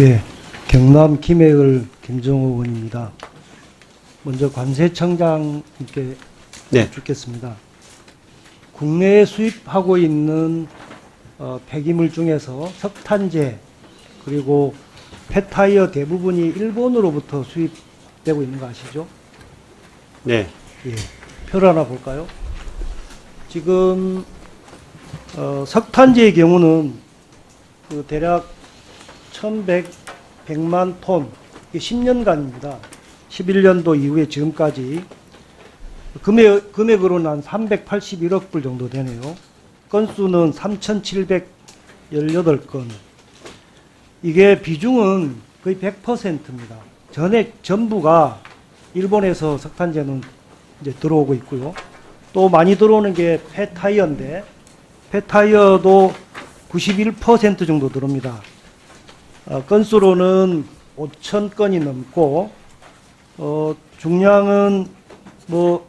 예, 경남 김해을 김정호 의원입니다. 먼저 관세청장님께 네. 듣겠습니다. 국내에 수입하고 있는 어, 폐기물 중에서 석탄재 그리고 폐타이어 대부분이 일본으로부터 수입되고 있는 거 아시죠? 네. 예, 표를 하나 볼까요? 지금 어, 석탄재의 경우는 그 대략 1,100, 100만 톤, 이게 10년간입니다. 11년도 이후에 지금까지 금액, 금액으로는 한 381억 불 정도 되네요. 건수는 3,718건. 이게 비중은 거의 100%입니다. 전액 전부가 일본에서 석탄재는 이제 들어오고 있고요. 또 많이 들어오는 게 폐타이어인데 폐타이어도 91% 정도 들어옵니다. 어, 건수로는 5천 건이 넘고 어, 중량은 뭐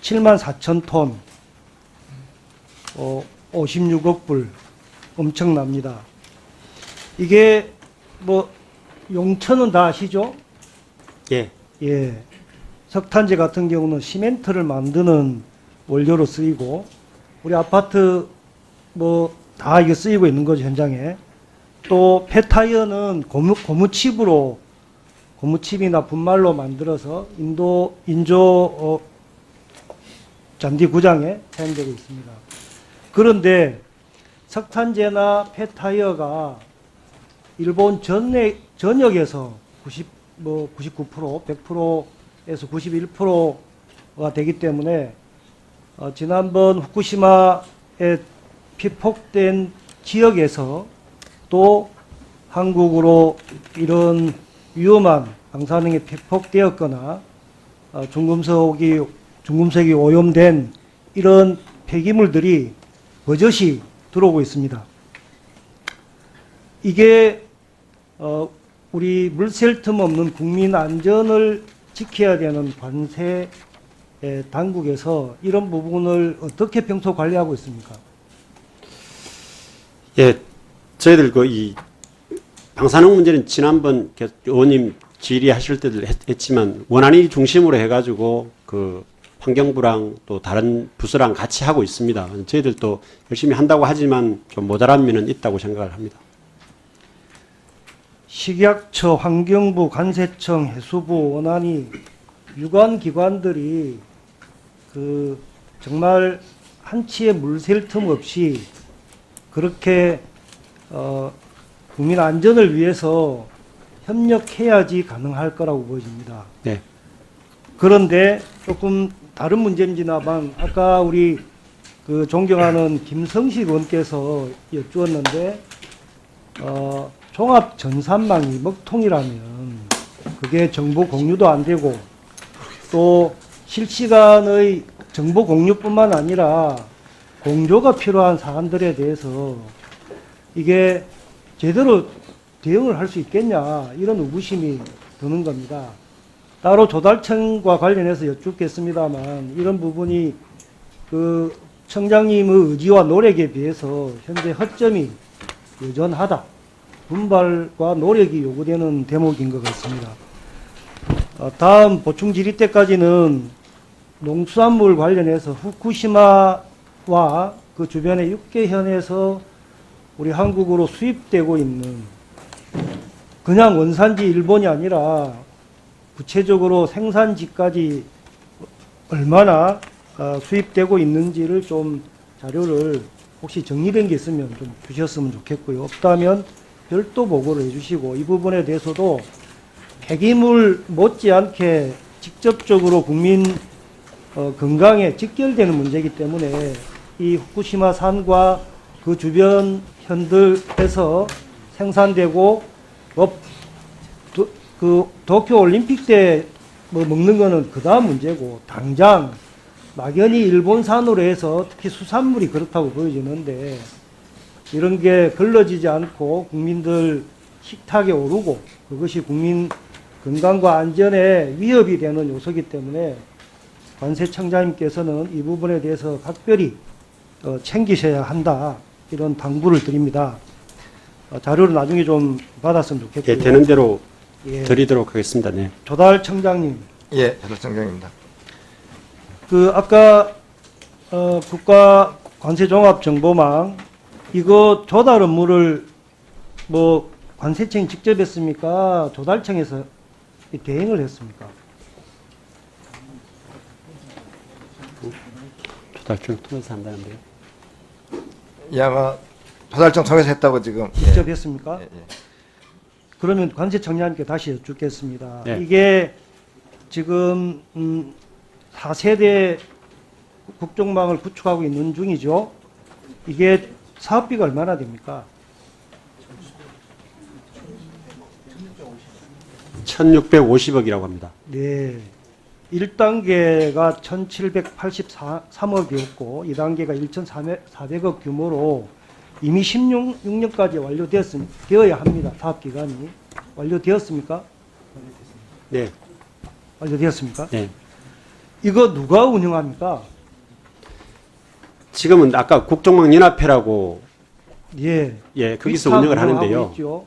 7만 4천 톤, 어, 56억 불 엄청납니다. 이게 뭐 용천은 다 아시죠? 예. 예. 석탄재 같은 경우는 시멘트를 만드는 원료로 쓰이고 우리 아파트 뭐 다 이게 쓰이고 있는 거죠 현장에 또 폐타이어는 고무 고무칩으로 고무칩이나 분말로 만들어서 인도 인조 어, 잔디 구장에 사용되고 있습니다. 그런데 석탄재나 폐타이어가 일본 전내, 전역에서 90, 뭐 99%, 100%에서 91%가 되기 때문에 어, 지난번 후쿠시마에 피폭된 지역에서 또 한국으로 이런 위험한 방사능에 피폭되었거나 어, 중금속이 중금속이 오염된 이런 폐기물들이 버젓이 들어오고 있습니다. 이게 어, 우리 물샐 틈 없는 국민 안전을 지켜야 되는 관세 에, 당국에서 이런 부분을 어떻게 평소 관리하고 있습니까? 예. 저희들 그 이 방사능 문제는 지난번 계- 의원님 질의하실 때도 했, 했지만 원안위 중심으로 해가지고 그 환경부랑 또 다른 부서랑 같이 하고 있습니다. 저희들도 열심히 한다고 하지만 좀 모자란 면은 있다고 생각을 합니다. 식약처, 환경부, 관세청, 해수부, 원안이 유관 기관들이 그 정말 한치의 물샐 틈 없이 그렇게 어, 국민 안전을 위해서 협력해야지 가능할 거라고 보여집니다. 네. 그런데 조금 다른 문제입니다만 아까 우리 그 존경하는 김성식 의원께서 여쭈었는데 어, 종합 전산망이 먹통이라면 그게 정보 공유도 안 되고 또 실시간의 정보 공유뿐만 아니라 공조가 필요한 사안들에 대해서 이게 제대로 대응을 할 수 있겠냐 이런 의구심이 드는 겁니다. 따로 조달청과 관련해서 여쭙겠습니다만 이런 부분이 그 청장님의 의지와 노력에 비해서 현재 허점이 여전하다. 분발과 노력이 요구되는 대목인 것 같습니다. 어, 다음 보충 질의 때까지는 농수산물 관련해서 후쿠시마와 그 주변의 6개현에서 우리 한국으로 수입되고 있는 그냥 원산지 일본이 아니라 구체적으로 생산지까지 얼마나 어, 수입되고 있는지를 좀 자료를 혹시 정리된 게 있으면 좀 주셨으면 좋겠고요. 없다면 별도 보고를 해주시고 이 부분에 대해서도 폐기물 못지않게 직접적으로 국민 어, 건강에 직결되는 문제이기 때문에 이 후쿠시마 산과 그 주변 현들에서 생산되고 뭐, 도, 그 도쿄 올림픽 때 뭐 먹는 거는 그 다음 문제고 당장 막연히 일본산으로 해서 특히 수산물이 그렇다고 보여지는데 이런 게 걸러지지 않고 국민들 식탁에 오르고 그것이 국민 건강과 안전에 위협이 되는 요소이기 때문에 관세청장님께서는 이 부분에 대해서 각별히 어, 챙기셔야 한다 이런 당부를 드립니다. 어, 자료를 나중에 좀 받았으면 좋겠고요. 예, 되는 대로 예, 드리도록 하겠습니다. 네. 조달 청장님, 예, 조달청장입니다. 그 아까 어, 국가 관세 종합 정보망 이거 조달 업무를 뭐 관세청이 직접 했습니까? 조달청에서 대행을 했습니까? 조달청 통해서 한다는데요. 이 아마 조달청 통해서 했다고 지금. 예. 직접 했습니까? 예, 예. 그러면 관세청장님께 다시 여쭙겠습니다. 네. 이게 지금 음, 4세대 국정망을 구축하고 있는 중이죠. 이게 사업비가 얼마나 됩니까? 1650억이라고 합니다. 네. 1단계가 1783억이었고 2단계가 1400억 규모로 이미 16년까지 완료되었, 되어야 합니다. 사업 기간이. 완료되었습니까? 네. 완료되었습니까? 네. 이거 누가 운영합니까? 지금은 아까 국정망 연합회라고 예. 예, 거기서 운영을 하는데요. 있죠.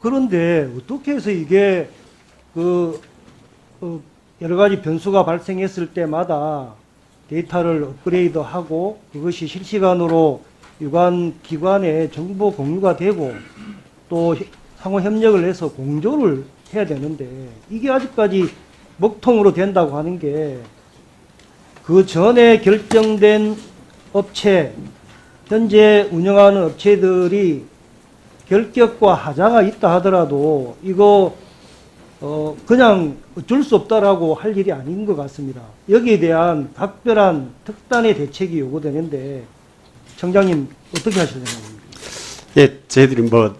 그런데 어떻게 해서 이게 그 어, 여러 가지 변수가 발생했을 때마다 데이터를 업그레이드하고 그것이 실시간으로 유관 기관에 정보 공유가 되고 또 히- 상호 협력을 해서 공조를 해야 되는데 이게 아직까지 먹통으로 된다고 하는 게 그 전에 결정된 업체 현재 운영하는 업체들이 결격과 하자가 있다 하더라도 이거 어 그냥 어쩔 수 없다라고 할 일이 아닌 것 같습니다. 여기에 대한 각별한 특단의 대책이 요구되는데 청장님 어떻게 하실 생각입니까? 예, 저희들이 뭐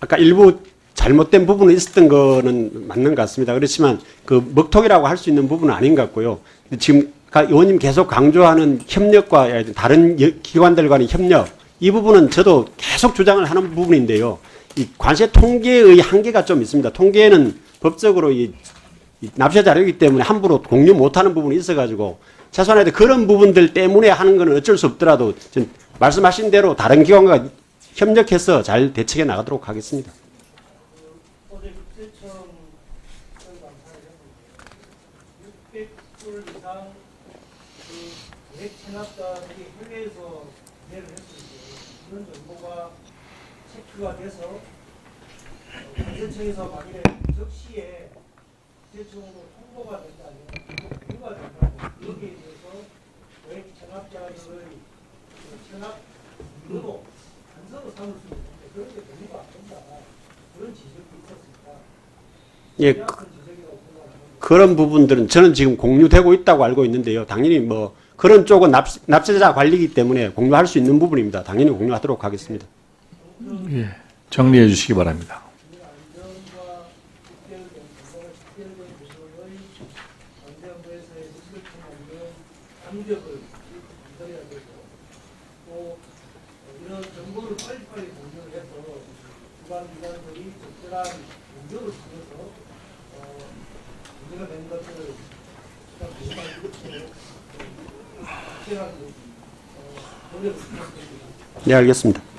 아까 일부 잘못된 부분이 있었던 거는 맞는 것 같습니다. 그렇지만 그 먹통이라고 할 수 있는 부분은 아닌 것 같고요. 지금 가- 의원님 계속 강조하는 협력과 다른 여- 기관들과의 협력 이 부분은 저도 계속 주장을 하는 부분인데요. 이 관세 통계의 한계가 좀 있습니다. 통계는 법적으로 이, 이 납세 자료이기 때문에 함부로 공유 못하는 부분이 있어가지고 최소한에도 그런 부분들 때문에 하는 거는 어쩔 수 없더라도 전 말씀하신 대로 다른 기관과 협력해서 잘 대책해 나가도록 하겠습니다. 어제 국세청 600불 이상 그 체크가 돼서 국세청에서 만일에 즉시에 국세청으로 통보가 된다면 공유가 된다면 여기에 대해서 체납자들의 그 체납 이유로 단서로 삼을 수 있는데 그런 게 공유가 안 된다. 그런 지적이 있었습니다. 예. 그런 부분들은 저는 지금 공유되고 있다고 알고 있는데요. 당연히 뭐 그런 쪽은 납, 납세자 관리이기 때문에 공유할 수 있는 부분입니다. 당연히 공유하도록 하겠습니다. 예, 정리해 주시기 바랍니다. 네, 알겠습니다.